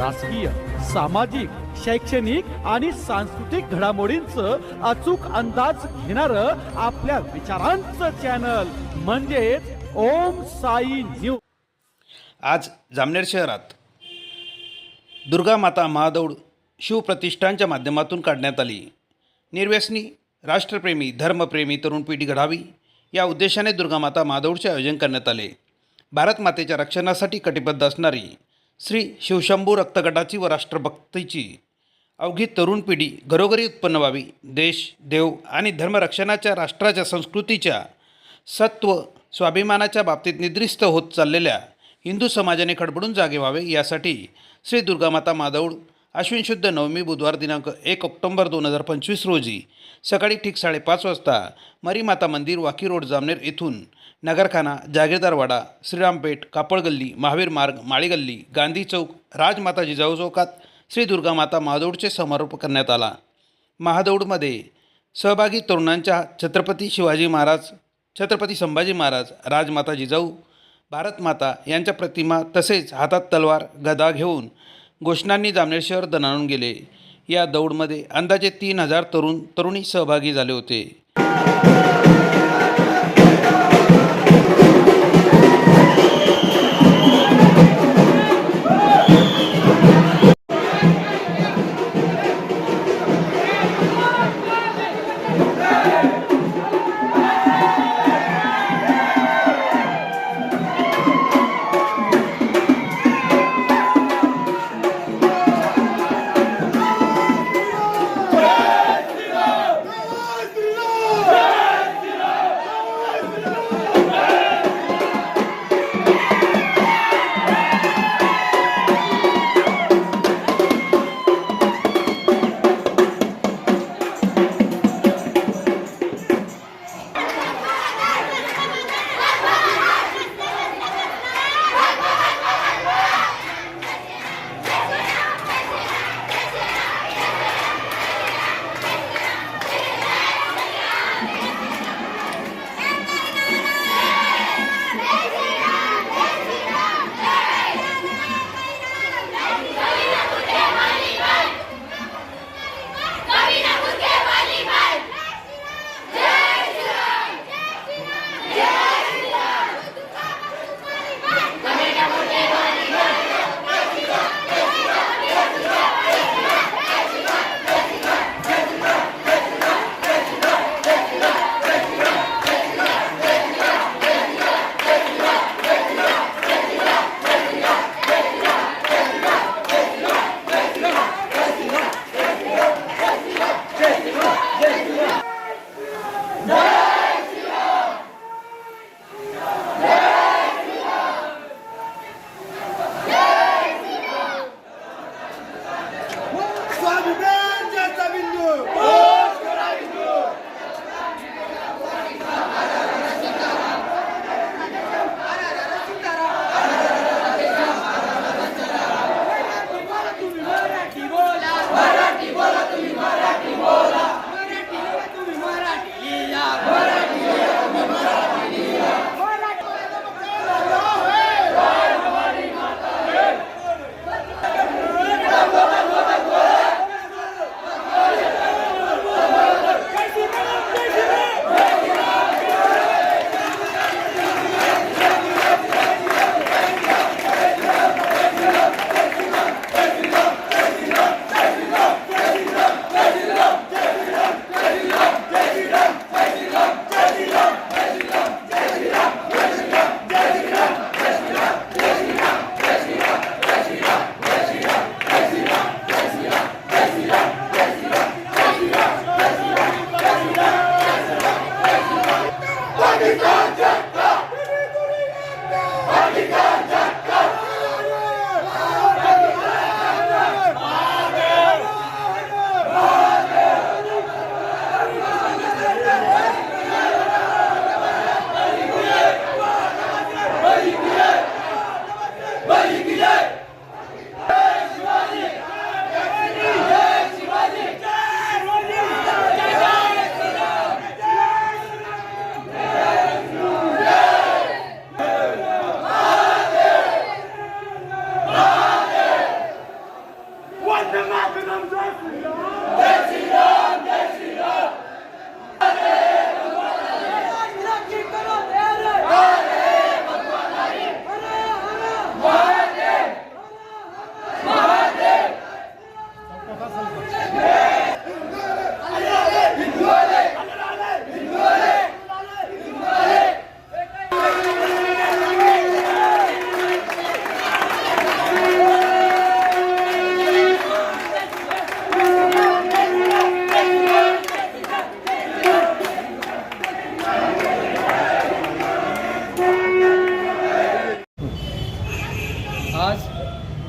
राजकीय सामाजिक शैक्षणिक आणि सांस्कृतिक घडामोडींचं अचूक अंदाज घेणार आपल्या विचारांचं चॅनल म्हणजेच ओम साई न्यूज आज जामनेर शहरात दुर्गा माता महादौड शिवप्रतिष्ठानच्या माध्यमातून काढण्यात आली. निर्व्यसनी राष्ट्रप्रेमी धर्मप्रेमी तरुण पिढी घडावी या उद्देशाने दुर्गामाता महादौडचे आयोजन करण्यात आले. भारत मातेच्या रक्षणासाठी कटिबद्ध असणारी श्री शिवशंभू रक्तगटाची व राष्ट्रभक्तीची अवघी तरुण पिढी घरोघरी उत्पन्न व्हावी. देश देव आणि धर्मरक्षणाच्या राष्ट्राच्या संस्कृतीच्या सत्व स्वाभिमानाच्या बाबतीत निद्रिस्त होत चाललेल्या हिंदू समाजाने खडबडून जागे व्हावे. यासाठी श्री दुर्गामाता मादौड अश्विन शुद्ध नवमी बुधवार दिनांक एक ऑक्टोंबर दोन हजार पंचवीस रोजी सकाळी ठीक साडेपाच वाजता मरीमाता मंदिर वाकी रोड जामनेर येथून नगरखाना जागीरदारवाडा श्रीरामपेठ कापडगल्ली महावीर मार्ग माळीगल्ली गांधी चौक राजमाता जिजाऊ चौकात श्री दुर्गामाता महादौडचे समारोप करण्यात आला. महादौडमध्ये सहभागी तरुणांच्या छत्रपती शिवाजी महाराज छत्रपती संभाजी महाराज राजमाता जिजाऊ भारतमाता यांच्या प्रतिमा तसेच हातात तलवार गदा घेऊन घोषणांनी जामनेर शहर दणाणून गेले. या दौडमध्ये अंदाजे तीन हजार तरुण तरुणी सहभागी झाले होते.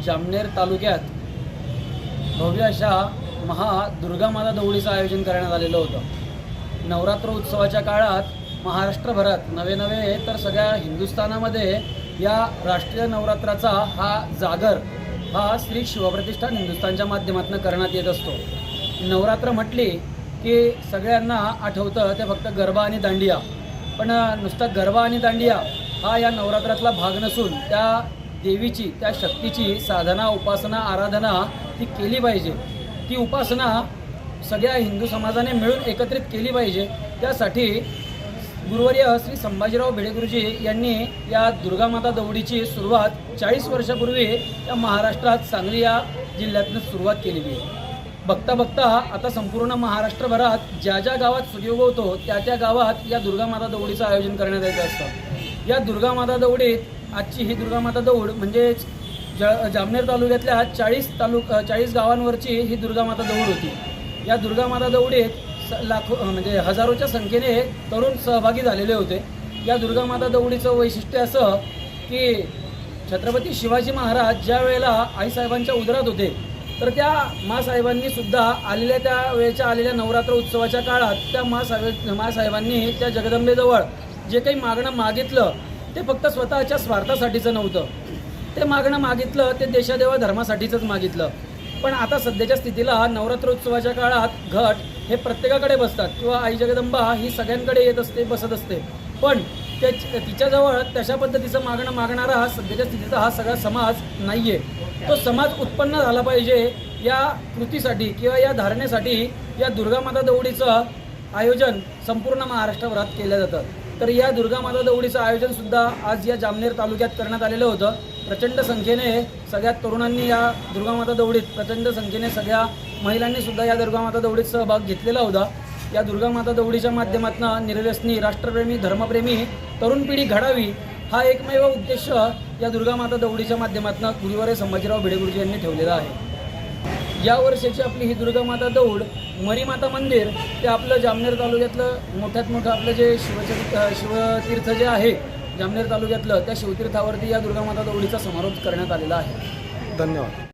जामनेर तालुक्यात भव्य अशा महादुर्गामाता दौडीचं आयोजन करण्यात आलेलं होतं. नवरात्र उत्सवाच्या काळात महाराष्ट्रभरात नवे नवे तर सगळ्या हिंदुस्थानामध्ये या राष्ट्रीय नवरात्राचा हा जागर हा श्री शिवप्रतिष्ठान हिंदुस्थानच्या माध्यमातून करण्यात येत असतो. नवरात्र म्हटली की सगळ्यांना आठवतं ते फक्त गरबा आणि दांडिया. पण नुसतं गरबा आणि दांडिया हा या नवरात्रातला भाग नसून त्या देवीची त्या शक्तीची साधना उपासना आराधना ती केली पाहिजे. ती उपासना सगळ्या हिंदू समाजाने मिळून एकत्रित केली पाहिजे. त्यासाठी गुरुवर्य श्री संभाजीराव भिडेगुरुजी यांनी या दुर्गामाता दौडीची सुरुवात चाळीस वर्षापूर्वी या महाराष्ट्रात सांगली या जिल्ह्यातनं सुरुवात केलेली आहे. बघता बघता आता संपूर्ण महाराष्ट्रभरात ज्या ज्या गावात सूर्य उगवतो त्या त्या गावात या दुर्गामाता दौडीचं आयोजन करण्यात येत असतं. या दुर्गामाता दौडीत आजची ही दुर्गामाता दौड म्हणजेच ज जामनेर तालुक्यातल्या चाळीस तालुक चाळीस गावांवरची ही दुर्गामाता दौड होती. या दुर्गामाता दौडीत स- लाखो म्हणजे हजारोच्या संख्येने तरुण सहभागी झालेले होते. या दुर्गामाता दौडीचं वैशिष्ट्य असं की छत्रपती शिवाजी महाराज ज्या वेळेला आईसाहेबांच्या उदरात होते तर त्या मासाहेबांनी सुद्धा आलेल्या त्या वेळेच्या आलेल्या नवरात्र उत्सवाच्या काळात त्या मासाहेब मासाहेबांनी त्या जगदंबेजवळ जे काही मागणं मागितलं ते फक्त स्वतःच्या स्वार्थासाठीचं नव्हतं. ते मागणं मागितलं ते देशादेवा धर्मासाठीचंच मागितलं. पण आता सध्याच्या स्थितीला नवरात्रोत्सवाच्या काळात घट हे प्रत्येकाकडे बसतात किंवा आई जगदंबा ही सगळ्यांकडे येत असते बसत असते. पण त्या तिच्याजवळ तशा पद्धतीचं मागणं मागणारा सध्याच्या स्थितीचा हा सगळा समाज नाही आहे तो समाज उत्पन्न झाला पाहिजे या कृतीसाठी किंवा या धारणेसाठी या दुर्गामाता दौडीचं आयोजन संपूर्ण महाराष्ट्रभरात केलं जातं. तर या दुर्गा माता दौडीचं आयोजन सुद्धा आज या जामनेर तालुक्यात करण्यात आलेलं होतं. प्रचंड संख्येने सगळ्या तरुणांनी या दुर्गामाता दौडीत प्रचंड संख्येने सगळ्या महिलांनी सुद्धा या दुर्गामाता दौडीत सहभाग घेतलेला होता. या दुर्गामाता दौडीच्या माध्यमातून निर्व्यसनी राष्ट्रप्रेमी धर्मप्रेमी तरुण पिढी घडावी हा एकमेव उद्देश या दुर्गामाता दौडीच्या माध्यमातून गुरुवारे संभाजीराव भिडेगुरुजी यांनी ठेवलेला आहे. या वर्षाची आपली ही दुर्गामाता दौड मरीमाता मंदिर ते आपलं जामनेर तालुक्यातलं मोठ्यात मोठं आपलं जे शिवचरित शिवतीर्थ जे आहे जामनेर तालुक्यातलं त्या शिवतीर्थावरती या दुर्गामाता दौडीचा समारोप करण्यात आलेला आहे. धन्यवाद.